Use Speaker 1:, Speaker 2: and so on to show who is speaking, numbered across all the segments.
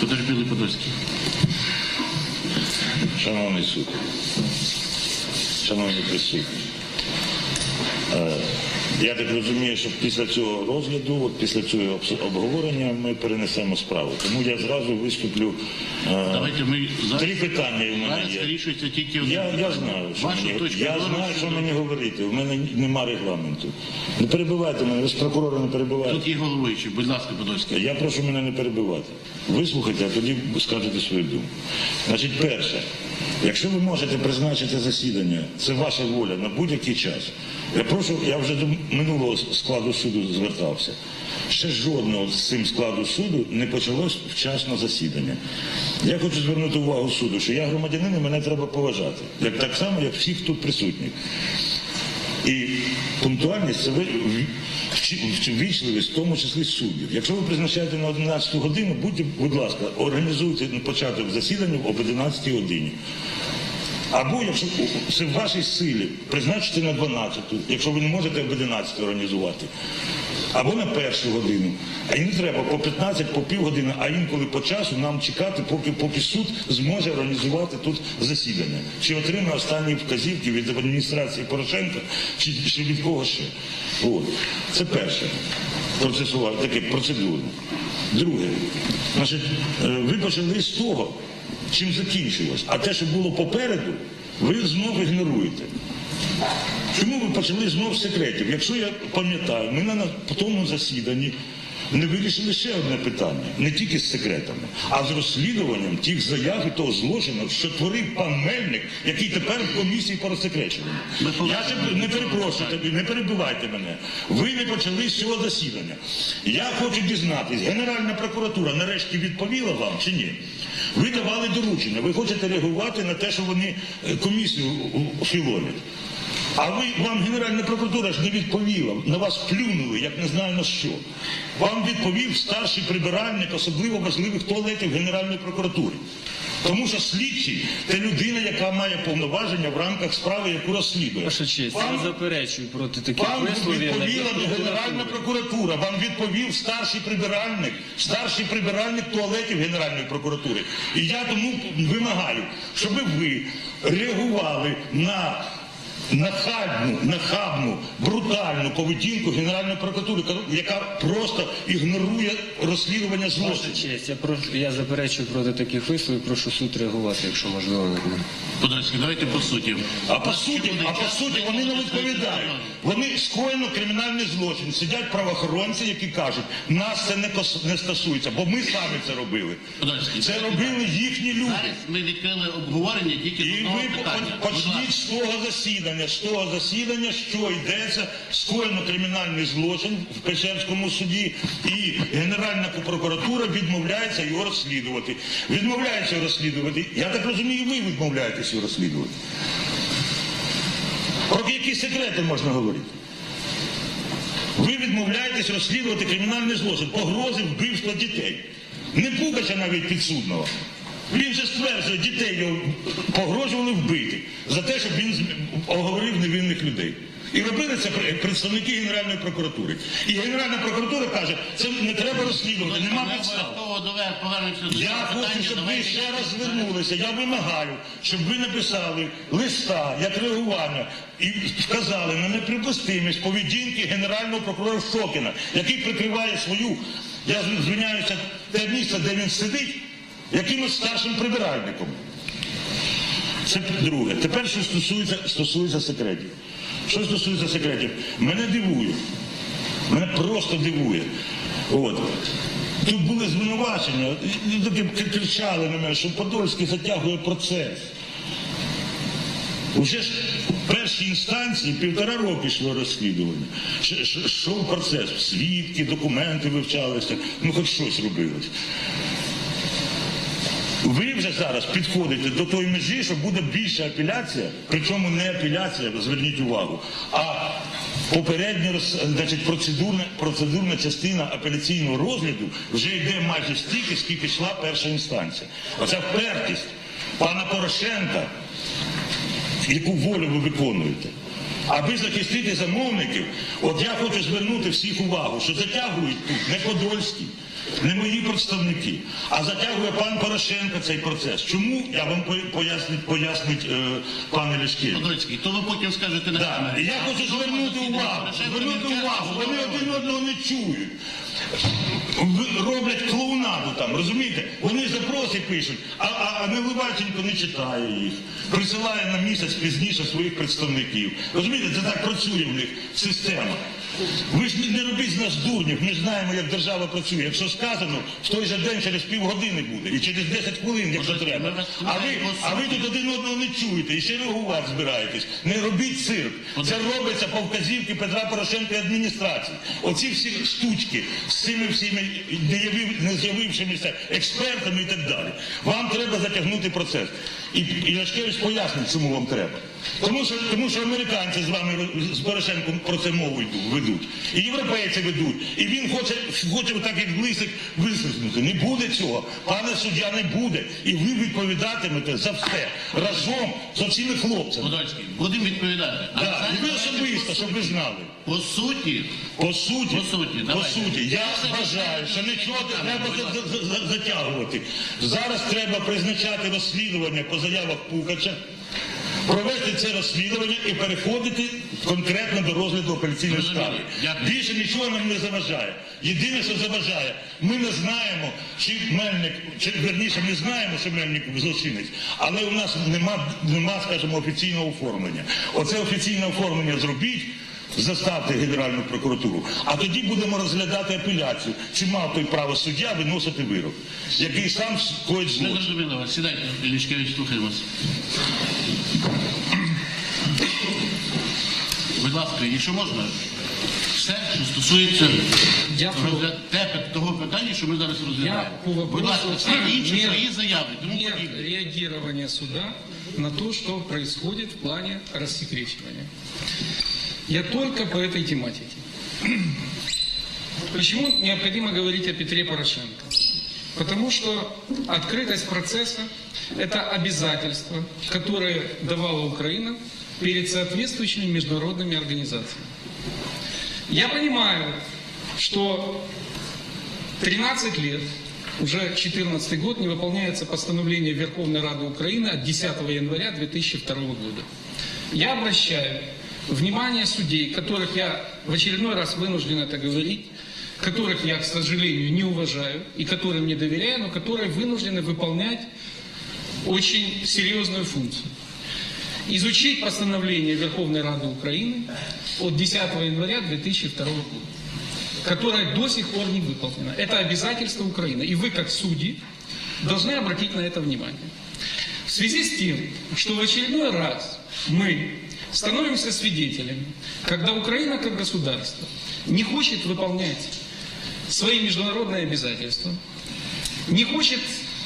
Speaker 1: Потерпілий Подольський.
Speaker 2: Шановний суд, шановні присутні, е, я так розумію, що після цього розгляду, от після цього обговорення ми перенесемо справу. Тому я зразу виступлю. е,
Speaker 1: Давайте ми зараз,
Speaker 2: Три питання в мене є.
Speaker 1: вирішується тільки одне
Speaker 2: Я, я
Speaker 1: питання.
Speaker 2: знаю, що мені,
Speaker 1: точка
Speaker 2: я
Speaker 1: зору
Speaker 2: знаю, що
Speaker 1: щодо-
Speaker 2: мені говорити. У мене нема регламенту. Не перебивайте мене, ви ж прокурора не перебивайте.
Speaker 1: Тут є головуючий, будь ласка, Подольський.
Speaker 2: Я прошу мене не перебивати. Вислухайте, а тоді скажете свою думку. Значить, перше, якщо ви можете призначити засідання, це ваша воля на будь-який час. Я прошу, я вже до минулого складу суду звертався. Ще жодного з цим складу суду не почалось вчасно засідання. Я хочу звернути увагу суду, що я громадянин і мене треба поважати. Як так само, як всіх тут присутніх. І пунктуальність це ви в- в- ввічливість, в тому числі суддів. Якщо ви призначаєте на 11 годину, будьте, будь ласка, організуйте початок засідання об 11 годині. Або якщо це в вашій силі, призначити на 12, якщо ви не можете об 11 організувати. Або на першу годину. А не треба по 15, по півгодини, а інколи по часу нам чекати, поки, поки суд зможе організувати тут засідання. Чи отримає останні вказівки від адміністрації Порошенка, чи, чи від кого ще. От. Це перше. Процесуальне, таке процедурне. Друге, значить, е, ви почали з того, чим закінчилось. А те, що було попереду, ви знов ігноруєте. Чому ви почали знов з секретів? Якщо я пам'ятаю, ми на тому засіданні не вирішили ще одне питання, не тільки з секретами, а з розслідуванням тих заяв і того злочину, що творив пан Мельник, який тепер в комісії по розсекреченню. Я тебе не перепрошую тобі, не перебивайте мене. Ви не почали з цього засідання. Я хочу дізнатись, Генеральна прокуратура нарешті відповіла вам чи ні? Ви давали доручення, ви хочете реагувати на те, що вони е, комісію філонять. А ви вам Генеральна прокуратура ж не відповіла, на вас плюнули, як не знаю на що. Вам відповів старший прибиральник особливо важливих туалетів Генеральної прокуратури. Тому що слідчий це людина, яка має повноваження в рамках справи, яку розслідує.
Speaker 3: Ваша честь, я заперечую проти таких
Speaker 2: вам
Speaker 3: висловів.
Speaker 2: відповіла Генеральна прокуратура, вам відповів старший прибиральник, старший прибиральник туалетів Генеральної прокуратури. І я тому вимагаю, щоб ви реагували на нахабну, нахабну, брутальну поведінку Генеральної прокуратури, яка просто ігнорує розслідування
Speaker 3: Ваша
Speaker 2: злочинів.
Speaker 3: честь, я прошу, я заперечую проти таких висловів, прошу суд реагувати, якщо можливо.
Speaker 1: Подольський, давайте по суті.
Speaker 2: А по суті, а по суті вони не відповідають. Вони скоєно кримінальний злочин. Сидять правоохоронці, які кажуть, нас це не кос- не стосується, бо ми самі це робили.
Speaker 1: Подольський,
Speaker 2: Це робили їхні люди.
Speaker 1: Зараз ми відкрили обговорення тільки з
Speaker 2: І
Speaker 1: одного
Speaker 2: ви
Speaker 1: питання.
Speaker 2: по-
Speaker 1: Будь
Speaker 2: почніть з того засідання, з того засідання, що йдеться, скоєно кримінальний злочин в Печерському суді, і Генеральна прокуратура відмовляється його розслідувати. Відмовляється його розслідувати. Я так розумію, ви відмовляєтесь його розслідувати. Про які секрети можна говорити? Ви відмовляєтесь розслідувати кримінальний злочин, погрози вбивства дітей. Не Пукача навіть підсудного. Він же стверджує, дітей його погрожували вбити за те, щоб він оговорив невинних людей. І робили це представники Генеральної прокуратури. І Генеральна прокуратура каже, це не треба розслідувати, нема підстав. Я хочу, щоб ви ще раз звернулися. Я вимагаю, щоб ви написали листа як реагування і вказали на неприпустимість поведінки генерального прокурора Шокіна, який прикриває свою, я звиняюся, те місце, де він сидить, якимось старшим прибиральником. Це друге. Тепер що стосується, стосується секретів. Що стосується секретів, мене дивує. Мене просто дивує. От. Тут були звинувачення, і- і таке к- кричали на мене, що Подольський затягує процес. Уже ж в першій інстанції півтора роки йшло розслідування. Ш- процес, свідки, документи вивчалися, ну хоч щось робилось. Ви вже зараз підходите до тої межі, що буде більша апеляція, причому не апеляція, зверніть увагу, а попередня значить, процедурна, процедурна частина апеляційного розгляду вже йде майже стільки, скільки йшла перша інстанція. Оця впертість пана Порошенка, яку волю ви виконуєте. Аби захистити замовників, от я хочу звернути всіх увагу, що затягують тут не Подольський, не мої представники, а затягує пан Порошенко цей процес. Чому я вам по- пояснить, пояснить е, пане Лішкевич?
Speaker 1: Подольський, то ви потім скажете на
Speaker 2: Да.
Speaker 1: камері.
Speaker 2: Я хочу звернути увагу, звернути увагу, вони один одного не чують. Роблять клоунаду там, розумієте? Вони запроси пишуть, а, а, а Неливайченко не читає їх. Присилає на місяць пізніше своїх представників. Розумієте, це так працює в них система. Ви ж не робіть з нас дурнів, ми знаємо, як держава працює. Якщо сказано, в той же день через півгодини буде, і через 10 хвилин, якщо треба. А ви, а ви тут один одного не чуєте і ще реагувати збираєтесь. Не робіть цирк. Це робиться по вказівці Петра Порошенка і адміністрації. Оці всі штучки цими всіми не з'явившимися експертами і так далі. Вам треба затягнути процес. І, Ляшкевич пояснить, чому вам треба. Тому що, тому що американці з вами з Порошенком про це мову ведуть. І європейці ведуть. І він хоче, хоче так як лисик висвіснути. Не буде цього. Пане суддя, не буде. І ви відповідатимете за все разом з оцими хлопцями.
Speaker 1: Подольський, будемо відповідати. А
Speaker 2: Да, і ви особисто, щоб ви знали.
Speaker 1: По суті,
Speaker 2: По суті,
Speaker 1: По суті,
Speaker 2: по
Speaker 1: давайте.
Speaker 2: суті, я вважаю, що нічого не треба за- за- за- затягувати. Зараз треба призначати розслідування по заявах Пукача, провести це розслідування і переходити конкретно до розгляду апеляційної справи. Більше нічого нам не заважає. Єдине, що заважає, ми не знаємо, чи Мельник, чи верніше, ми знаємо, що Мельник злочинець, але у нас нема, нема, скажімо, офіційного оформлення. Оце офіційне оформлення зробіть. Заставте Генеральну прокуратуру, а тоді будемо розглядати апеляцію, чи мав той право суддя виносити вирок, який сам скоїть
Speaker 1: ми
Speaker 2: злочин.
Speaker 1: зрозуміли вас. Сідайте, Лішкевич, слухаємо вас. Будь ласка, якщо можна, все, що стосується
Speaker 4: Дякую.
Speaker 1: розгляд того питання, що ми зараз розглядаємо.
Speaker 4: по
Speaker 1: Будь ласка, все інше,
Speaker 4: мер-
Speaker 1: свої заяви. Тому
Speaker 4: реагирования суда на то, что происходит в плане рассекречивания. Я только по этой тематике. Почему необходимо говорить о Петре Порошенко? Потому что открытость процесса – это обязательство, которое давала Украина перед соответствующими международными организациями. Я понимаю, что 13 лет, уже 14 год, не выполняется постановление Верховной Рады Украины от 10 января 2002 года. Я обращаю внимание судей, которых я в очередной раз вынужден это говорить, которых я, к сожалению, не уважаю и которым не доверяю, но которые вынуждены выполнять очень серьезную функцию. Изучить постановление Верховной Рады Украины от 10 января 2002 года которое до сих пор не выполнено. Это обязательство Украины. И вы, как судьи, должны обратить на это внимание. В связи с тем, что в очередной раз мы становимся свидетелями, когда Украина как государство не хочет выполнять свои международные обязательства, не хочет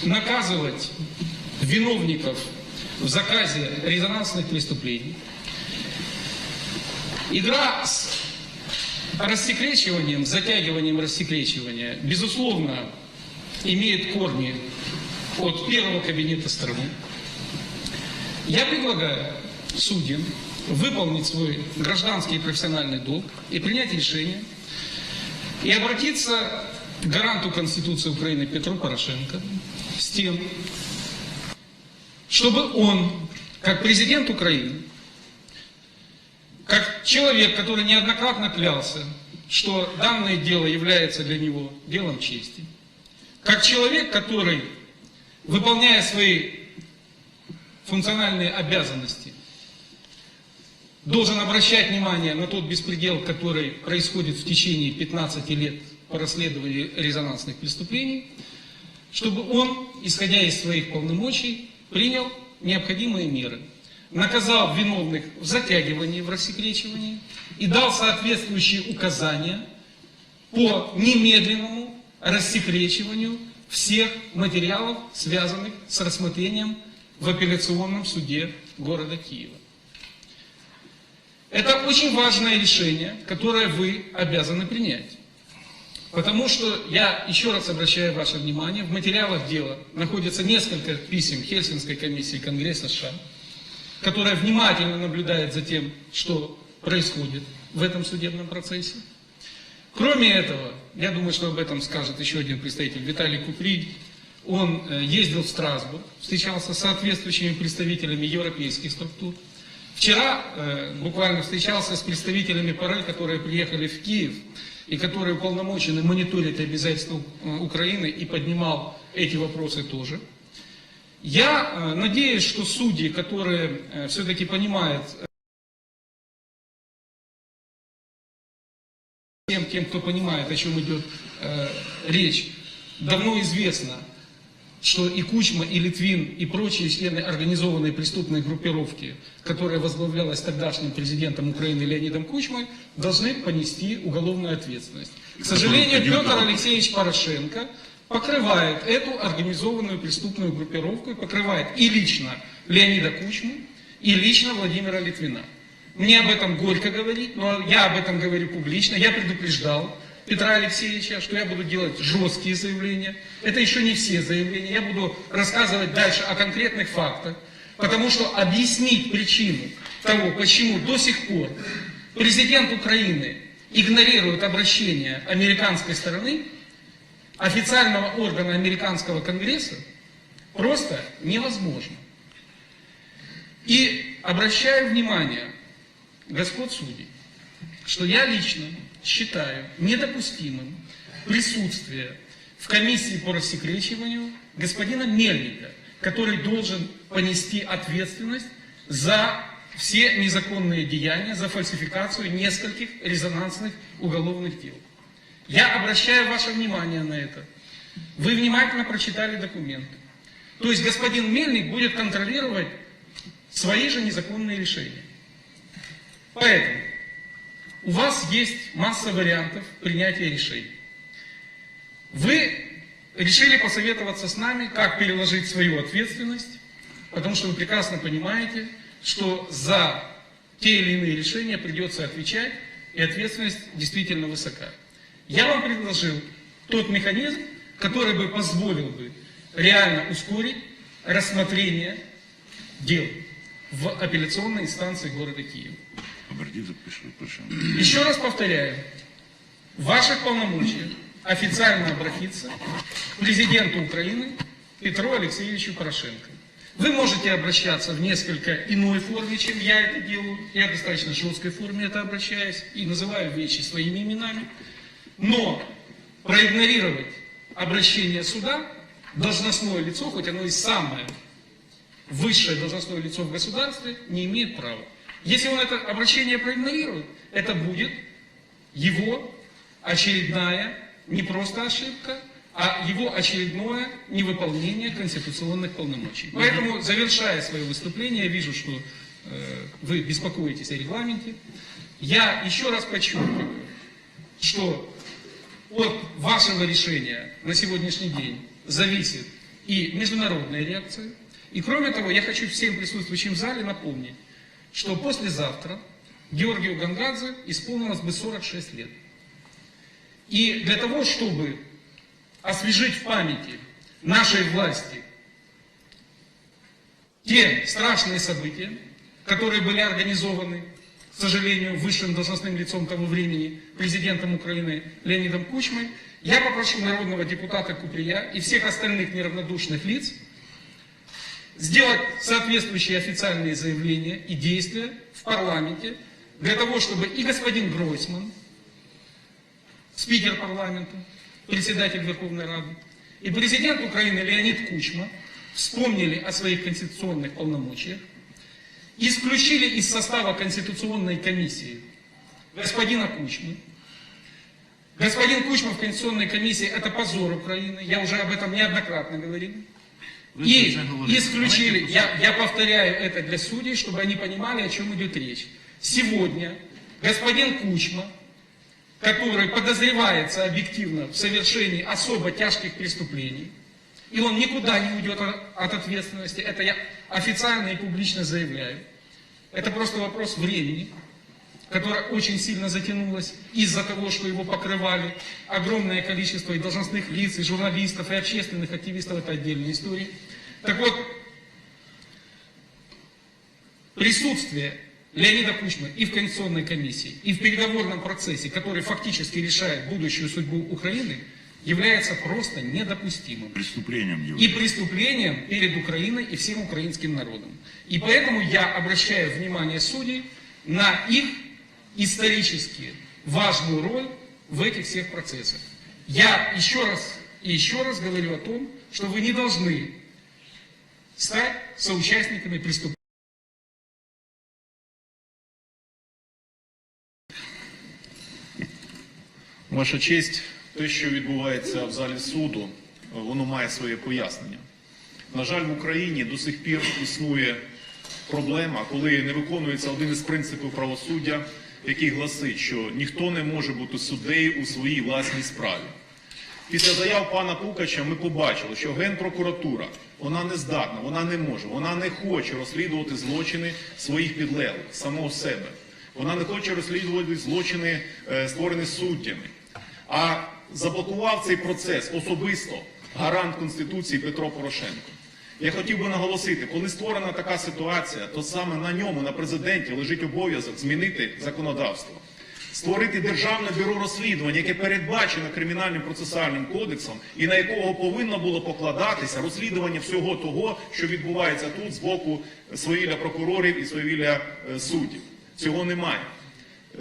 Speaker 4: наказывать виновников в заказе резонансных преступлений, игра с рассекречиванием, затягиванием рассекречивания, безусловно, имеет корни от первого кабинета страны. Я предлагаю судьям выполнить свой гражданский и профессиональный долг и принять решение и обратиться к гаранту Конституции Украины Петру Порошенко с тем, чтобы он, как президент Украины, как человек, который неоднократно клялся, что данное дело является для него делом чести, как человек, который, выполняя свои функциональные обязанности, должен обращать внимание на тот беспредел, который происходит в течение 15 лет по расследованию резонансных преступлений, чтобы он, исходя из своих полномочий, принял необходимые меры, наказал виновных в затягивании, в рассекречивании и дал соответствующие указания по немедленному рассекречиванию всех материалов, связанных с рассмотрением в апелляционном суде города Киева. Это очень важное решение, которое вы обязаны принять. Потому что я еще раз обращаю ваше внимание, в материалах дела находится несколько писем Хельсинской комиссии Конгресса США, которая внимательно наблюдает за тем, что происходит в этом судебном процессе. Кроме этого, Я думаю, что об этом скажет еще один представитель Виталий Купри. Он э, ездил в Страсбург, встречался с соответствующими представителями европейских структур. Вчера э, буквально встречался с представителями ПАРЭ, которые приехали в Киев и которые уполномочены мониторить обязательства э, Украины и поднимал эти вопросы тоже. Я э, надеюсь, что судьи, которые э, все-таки понимают э, всем тем, кто понимает, о чем идет э, речь, давно известно, что и Кучма, и Литвин, и прочие члены организованной преступной группировки, которая возглавлялась тогдашним президентом Украины Леонидом Кучмой, должны понести уголовную ответственность. К сожалению, Петр Алексеевич Порошенко покрывает эту организованную преступную группировку, и покрывает и лично Леонида Кучму, и лично Владимира Литвина. Мне об этом горько говорить, но я об этом говорю публично. Я предупреждал Петра Алексеевича, что я буду делать жесткие заявления. Это еще не все заявления. Я буду рассказывать дальше о конкретных фактах. Потому что объяснить причину того, почему до сих пор президент Украины игнорирует обращение американской стороны, официального органа американского конгресса, просто невозможно. И обращаю внимание господ судей, что я лично считаю недопустимым присутствие в комиссии по рассекречиванию господина Мельника, который должен понести ответственность за все незаконные деяния, за фальсификацию нескольких резонансных уголовных дел. Я обращаю ваше внимание на это. Вы внимательно прочитали документы. То есть господин Мельник будет контролировать свои же незаконные решения. Поэтому у вас есть масса вариантов принятия решений. Вы решили посоветоваться с нами, как переложить свою ответственность, потому что вы прекрасно понимаете, что за те или иные решения придется отвечать, и ответственность действительно высока. Я вам предложил тот механизм, который бы позволил бы реально ускорить рассмотрение дел в апелляционной инстанции города Киева.
Speaker 2: Обердів запишу, пишемо.
Speaker 4: Еще раз повторяю, в ваших полномочиях официально обратиться к президенту Украины Петру Алексеевичу Порошенко. Вы можете обращаться в несколько иной форме, чем я это делаю. Я в достаточно жесткой форме это обращаюсь и называю вещи своими именами. Но проигнорировать обращение суда должностное лицо, хоть оно и самое высшее должностное лицо в государстве, не имеет права. Если он это обращение проигнорирует, это будет его очередная не просто ошибка, а его очередное невыполнение конституционных полномочий. Поэтому, завершая свое выступление, я вижу, что э, вы беспокоитесь о регламенте. Я еще раз подчеркиваю, что от вашего решения на сегодняшний день зависит и международная реакция. И кроме того, я хочу всем присутствующим в зале напомнить, что послезавтра Георгию Гангадзе исполнилось бы 46 лет. И для того, чтобы освежить в памяти нашей власти те страшные события, которые были организованы, к сожалению, высшим должностным лицом того времени, президентом Украины Леонидом Кучмой, я попрошу народного депутата Куприя и всех остальных неравнодушных лиц сделать соответствующие официальные заявления и действия в парламенте для того, чтобы и господин Гройсман, спикер парламента, председатель Верховной Рады, и президент Украины Леонид Кучма вспомнили о своих конституционных полномочиях, исключили из состава Конституционной комиссии господина Кучмы. Господин Кучма в Конституционной комиссии – это позор Украины, я уже об этом неоднократно говорил. И исключили, я, я повторяю это для судей, чтобы они понимали, о чем идет речь. Сегодня господин Кучма, который подозревается объективно в совершении особо тяжких преступлений, и он никуда не уйдет от от ответственности, это я официально и публично заявляю. Это просто вопрос времени, Которое очень сильно затянулось из-за того, что его покрывали огромное количество и должностных лиц, и журналистов, и общественных активистов, это отдельная история. Так вот, присутствие
Speaker 5: Леонида Кучма и в Конституционной комиссии, и в переговорном процессе, который фактически решает будущую судьбу Украины, является просто недопустимым
Speaker 6: Преступлением
Speaker 5: и
Speaker 6: является.
Speaker 5: преступлением перед Украиной и всем украинским народом. И поэтому я обращаю внимание судей на их исторически важную роль в этих всех процессах. Я еще раз и еще раз говорю о том, что вы не должны стать соучастниками преступления.
Speaker 7: Ваша честь, те, що відбувається в залі суду, воно має своє пояснення. На жаль, в Україні до сих пір існує проблема, коли не виконується один із принципів правосуддя, який гласить, що ніхто не може бути суддею у своїй власній справі. Після заяв пана Пукача ми побачили, що Генпрокуратура вона не здатна, вона не може, вона не хоче розслідувати злочини своїх підлеглих, самого себе. Вона не хоче розслідувати злочини, е, створені суддями. А заблокував цей процес особисто гарант Конституції Петро Порошенко. Я хотів би наголосити, коли створена така ситуація, то саме на ньому, на президенті, лежить обов'язок змінити законодавство створити державне бюро розслідувань, яке передбачено кримінальним процесуальним кодексом, і на якого повинно було покладатися розслідування всього того, що відбувається тут з боку свавілля прокурорів і свавілля е, суддів. Цього немає.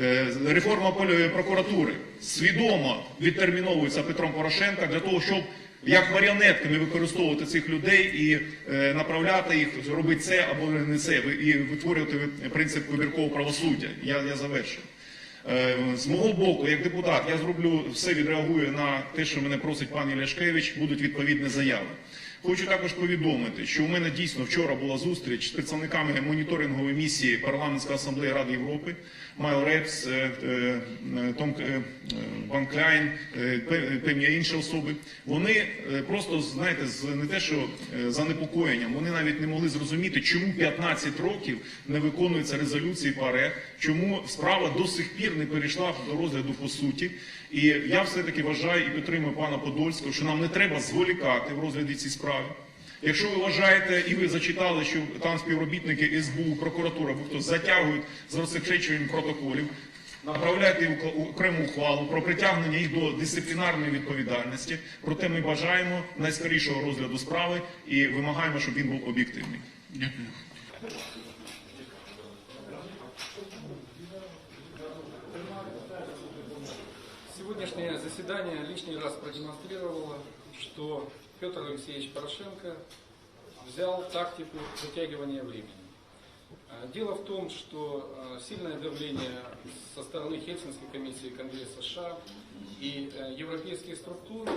Speaker 7: Е, Реформа полі- прокуратури свідомо відтерміновується Петром Порошенка для того, щоб як маріонетками використовувати цих людей і е, направляти їх робити це або не це, і витворювати принцип вибіркового правосуддя. Я, я завершую. Е, З мого боку, як депутат, я зроблю все, відреагую на те, що мене просить пан Ляшкевич, будуть відповідні заяви. Хочу також повідомити, що у мене дійсно вчора була зустріч з представниками моніторингової місії Парламентської асамблеї Ради Європи, Майл Репс, е, е, Том е, е, е, певні інші особи. Вони е, просто знаєте, з не те, що занепокоєнням, вони навіть не могли зрозуміти, чому 15 років не виконується резолюції ПАРЕ, чому справа до сих пір не перейшла до розгляду по суті. І я все-таки вважаю і підтримую пана Подольського, що нам не треба зволікати в розгляді цієї справи. Якщо ви вважаєте і ви зачитали, що там співробітники СБУ, прокуратура, або хтось затягують з розсекречуванням протоколів, направляйте окрему ухвалу про притягнення їх до дисциплінарної відповідальності. Проте ми бажаємо найскорішого розгляду справи і вимагаємо, щоб він був об'єктивний.
Speaker 2: Дякую.
Speaker 4: Сегодняшнее заседание лишний раз продемонстрировало, что Петр Алексеевич Порошенко взял тактику затягивания времени. Э, Дело в том, что э, сильное давление со стороны Хельсинской комиссии Конгресса США и э, европейских структур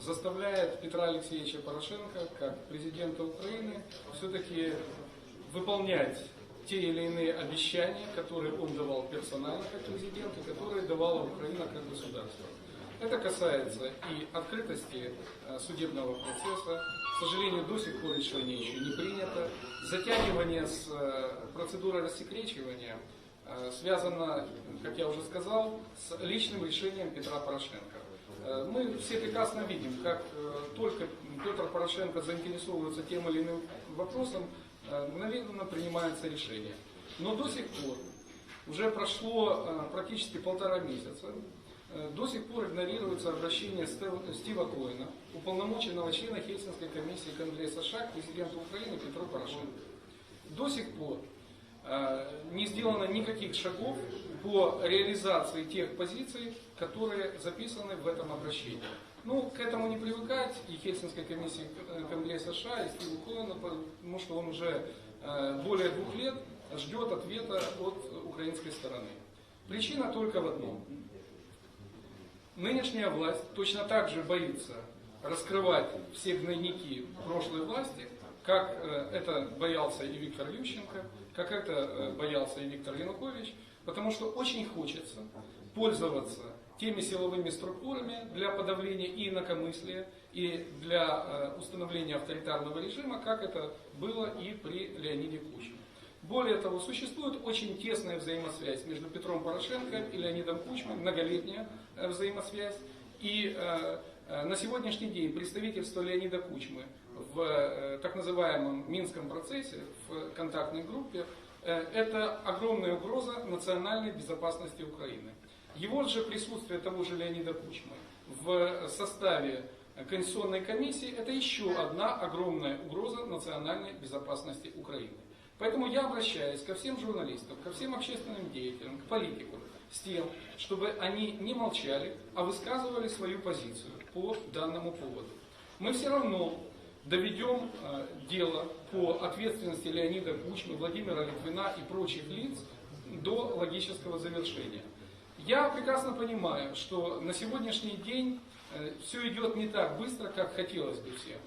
Speaker 4: заставляет Петра Алексеевича Порошенко, как президента Украины, все-таки выполнять те или иные обещания, которые он давал персонально как президент и которые давала Украина как государство. Это касается и открытости э, судебного процесса. К сожалению, до сих пор решение еще не принято. Затягивание с э, процедурой рассекречивания э, связано, как я уже сказал, с личным решением Петра Порошенко. Э, Мы все прекрасно видим, как только Петр Порошенко заинтересовывается тем или иным вопросом, мгновенно принимается решение. Но до сих пор, уже прошло практически полтора месяца, до сих пор игнорируется обращение Стива Коэна, уполномоченного члена Хельсинской комиссии Конгресса США к президенту Украины Петру Порошенко. До сих пор э, не сделано никаких шагов по реализации тех позиций, которые записаны в этом обращении. Ну, к этому не привыкать и Хельсинской комиссии э, Конгресса США, и Стиву Коэну, потому что он уже э, более двух лет ждет ответа от украинской стороны. Причина только в одном. Нынешняя власть точно так же боится раскрывать все гнойники прошлой власти, как э, это боялся и Виктор Ющенко, как это э, боялся и Виктор Янукович, потому что очень хочется пользоваться теми силовыми структурами для подавления и инакомыслия, и для э, установления авторитарного режима, как это было и при Леониде Кучме. Более того, существует очень тесная взаимосвязь между Петром Порошенко и Леонидом Кучмой, многолетняя э, взаимосвязь. И э, э, на сегодняшний день представительство Леонида Кучмы в так называемом Минском процессе, в контактной группе, это огромная угроза национальной безопасности Украины. Его же присутствие того же Леонида Кучмы в составе Конституционной комиссии – это еще одна огромная угроза национальной безопасности Украины. Поэтому я обращаюсь ко всем журналистам, ко всем общественным деятелям, к политикам с тем, чтобы они не молчали, а высказывали свою позицию по данному поводу. Мы все равно доведем э, дело по ответственности Леонида Кучмы, Владимира Литвина и прочих лиц до логического завершения. Я прекрасно понимаю, что на сегодняшний день все идет не так быстро, как хотелось бы всем.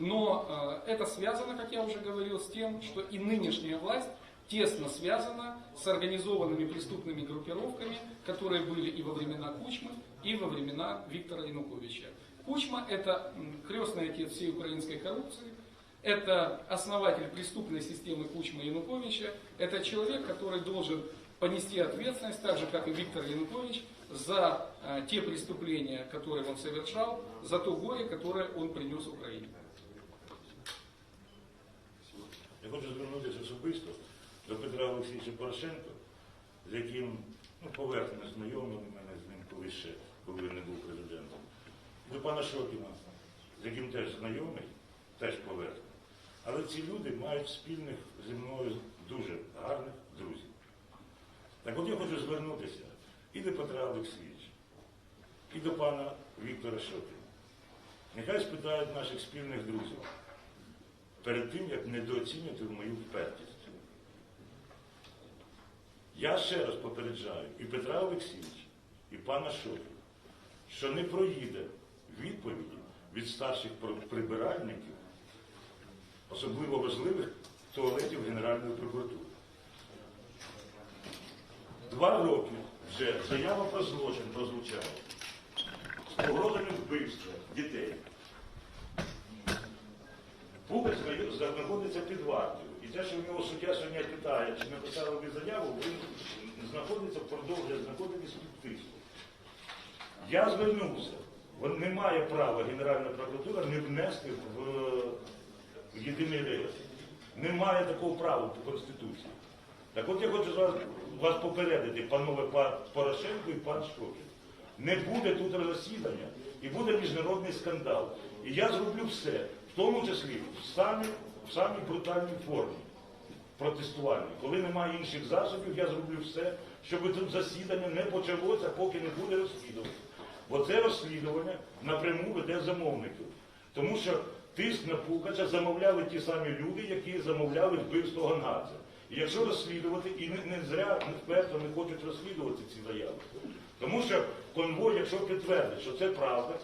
Speaker 4: Но э, это связано, как я уже говорил, с тем, что и нынешняя власть тесно связана с организованными преступными группировками, которые были и во времена Кучмы, и во времена Виктора Януковича. Кучма – это крестный отец всей украинской коррупции, это основатель преступной системы Кучма Януковича, это человек, который должен понести ответственность, так же как и Виктор Янукович, за э, те преступления, которые он совершал, за то горе, которое он принес Украине.
Speaker 2: Я хочу звернутися особисто до Петра Олексійовича Порошенка, з яким ну, поверхне знайомий мене з ним колись ще, коли він не був президентом. До пана Шокіна, з яким теж знайомий, теж поверхне. Але ці люди мають спільних зі мною дуже гарних друзів. Так от я хочу звернутися і до Петра Олексійовича, і до пана Віктора Шокіна. Нехай спитають наших спільних друзів перед тим, як недооцінювати мою впертість. Я ще раз попереджаю і Петра Олексійовича, і пана Шокіна, що не проїде відповіді від старших прибиральників, особливо важливих туалетів Генеральної прокуратури. Два роки вже заява про злочин прозвучала з погрозами вбивства дітей. Пукач знаходиться під вартою. І те, що в нього суддя сьогодні питає, чи написали ви заяву, він знаходиться продовжує знаходитись під тиском. Я звернувся. Не має права Генеральна прокуратура не внести в, в єдиний реєстр. Немає такого права по Конституції. Так от я хочу вас, вас попередити, панове па- Порошенко і пан Шокін. Не буде тут засідання і буде міжнародний скандал. І я зроблю все, в тому числі в самій, в самій брутальній формі протестувальній. Коли немає інших засобів, я зроблю все, щоб тут засідання не почалося, поки не буде розслідування. Бо це розслідування напряму веде замовників. Тому що тиск на Пукача замовляли ті самі люди, які замовляли вбивство Ганадзе. І якщо розслідувати, і не, не зря вперто не хочуть розслідувати ці заяви. Тому що конвой, якщо підтвердить, що це правда,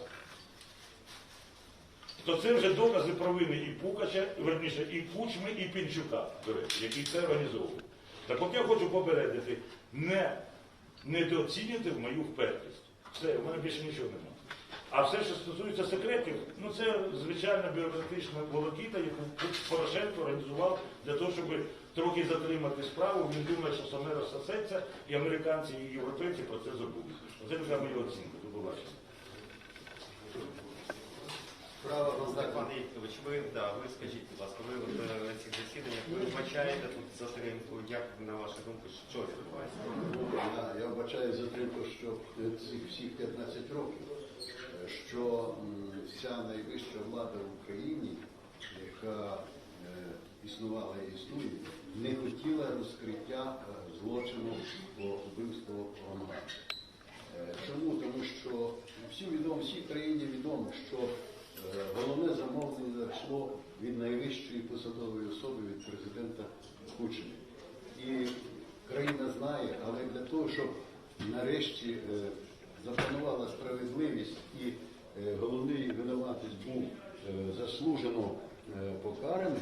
Speaker 2: то це вже докази провини і Пукача, верніше, і Кучми, і Пінчука, до речі, який це організовував. Так от я хочу попередити, не недооцінюйте в мою впертість. Все, у мене більше нічого немає. А все, що стосується секретів, ну це звичайна бюрократична волокіта, яку Порошенко організував для того, щоб трохи затримати справу. Він думає, що саме розсосеться, і американці, і європейці про це забудуть. Оце така моя оцінка. Побачення.
Speaker 8: Право розгляд, пане Ігорович, ви, да, ви скажіть, будь ласка, ви е, на цих засіданнях ви вбачаєте тут затримку, як на вашу думку, що відбувається?
Speaker 9: Я, я вбачаю затримку, що цих всіх 15 років, е, що вся найвища влада в Україні, яка е, існувала і існує, не хотіла розкриття злочину по вбивству Романа. Чому? Тому що всі відомо, всій країні відомо, що головне замовлення йшло від найвищої посадової особи, від президента Кучини. І країна знає, але для того, щоб нарешті е, запанувала справедливість і е, головний винуватець був е, заслужено е, покараний,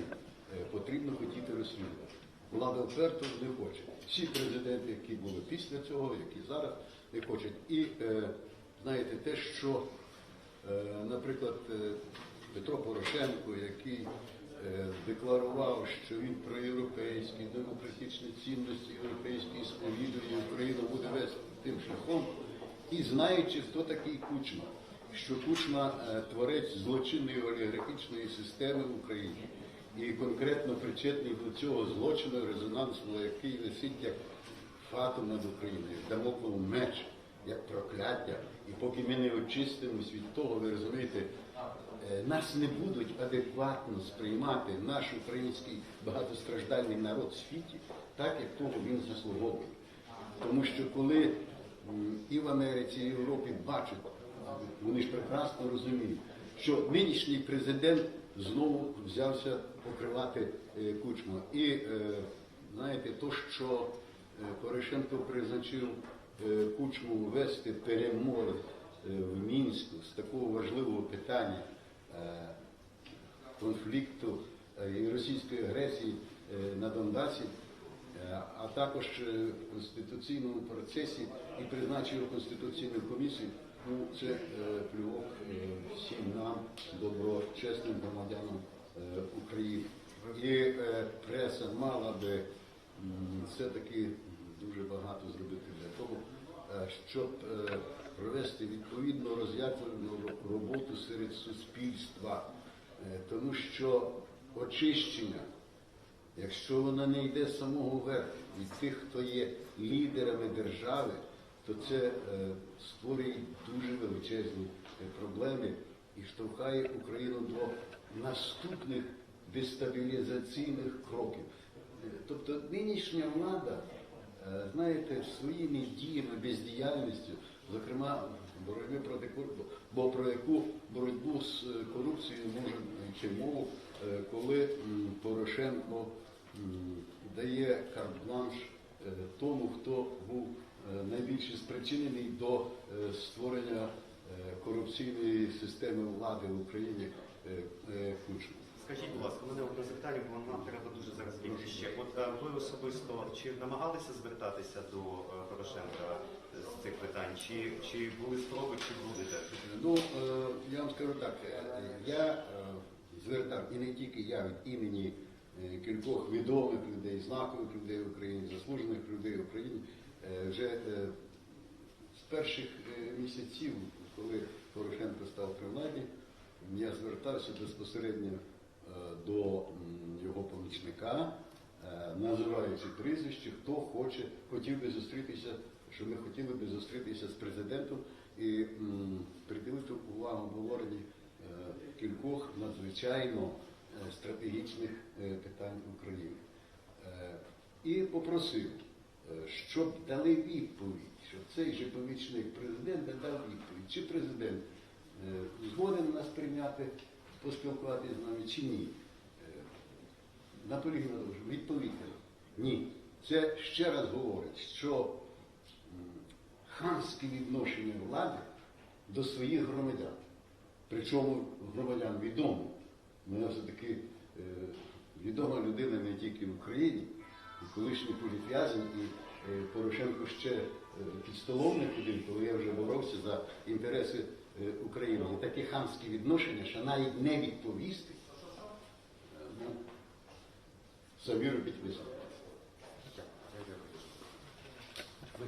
Speaker 9: е, потрібно хотіти розслідувати. Влада вперто не хоче. Всі президенти, які були після цього, які зараз не хочуть. І е, знаєте, те, що, е, наприклад, е, Петро Порошенко, який е, декларував, що він проєвропейські, демократичні цінності європейські сповідує, Україну буде вести тим шляхом, і знаючи, хто такий Кучма, що Кучма е, творець злочинної олігархічної системи в Україні. і конкретно причетний до цього злочину резонансного, який висить як фатум над Україною, дамоклов меч, як прокляття. І поки ми не очистимось від того, ви розумієте, е, нас не будуть адекватно сприймати наш український багатостраждальний народ в світі, так як того він заслуговує. Тому що коли і в Америці, і в Європі бачать, вони ж прекрасно розуміють, що нинішній президент знову взявся покривати е, кучму. І е, знаєте, то, що Порошенко призначив кучму вести перемови е, в Мінську з такого важливого питання е, конфлікту е, і російської агресії е, на Донбасі, е, а також е, в конституційному процесі і призначив конституційну комісію. Ну, це е, плювок е, всім нам, доброчесним громадянам е, України. І е, преса мала би все-таки дуже багато зробити для того, е, щоб е, провести відповідну роз'яснювальну ро- роботу серед суспільства. Е, Тому що очищення Якщо вона не йде з самого верху, від тих, хто є лідерами держави, то це створює дуже величезні проблеми і штовхає Україну до наступних дестабілізаційних кроків. Тобто нинішня влада, знаєте, своїми діями, бездіяльністю, зокрема боротьби проти корупції, бо про яку боротьбу з е, корупцією може йти мову, е, коли Порошенко дає карт-бланш е, тому, хто був е, найбільше спричинений до е, створення е, корупційної системи влади в Україні е, е, Кучми.
Speaker 8: Скажіть, будь ласка, у мене одне запитання, бо нам треба дуже зараз бігти ще. От е, ви особисто чи намагалися звертатися до е, Порошенка з цих питань? Чи, чи були спроби, чи будете?
Speaker 9: Ну, е, я вам скажу так, е, я е, звертав, і не тільки я від імені е, кількох відомих людей, знакових людей в Україні, заслужених людей в Україні, е, вже е, з перших е, місяців, коли Порошенко став при владі, я звертався безпосередньо до його помічника, е, називаючи прізвище, хто хоче, хотів би зустрітися, що ми хотіли би зустрітися з президентом і приділити увагу обговоренні е, кількох надзвичайно е, стратегічних е, питань України. Е, І попросив, е, щоб дали відповідь, щоб цей же помічник президента дав відповідь, чи президент е, згоден нас прийняти, поспілкуватися з нами, чи ні. Е, Анатолій Геннадійович, відповідьте. Ні. Це ще раз говорить, що ханське відношення влади до своїх громадян. Причому громадян відомо. Мене все-таки е, відома людина не тільки в Україні, і колишній політв'язень, і Порошенко ще е, під столом не ходив, коли я вже боровся за інтереси України. І таке хамське відношення, що навіть не відповісти, е, ну, самі робіть висновки.
Speaker 8: Ви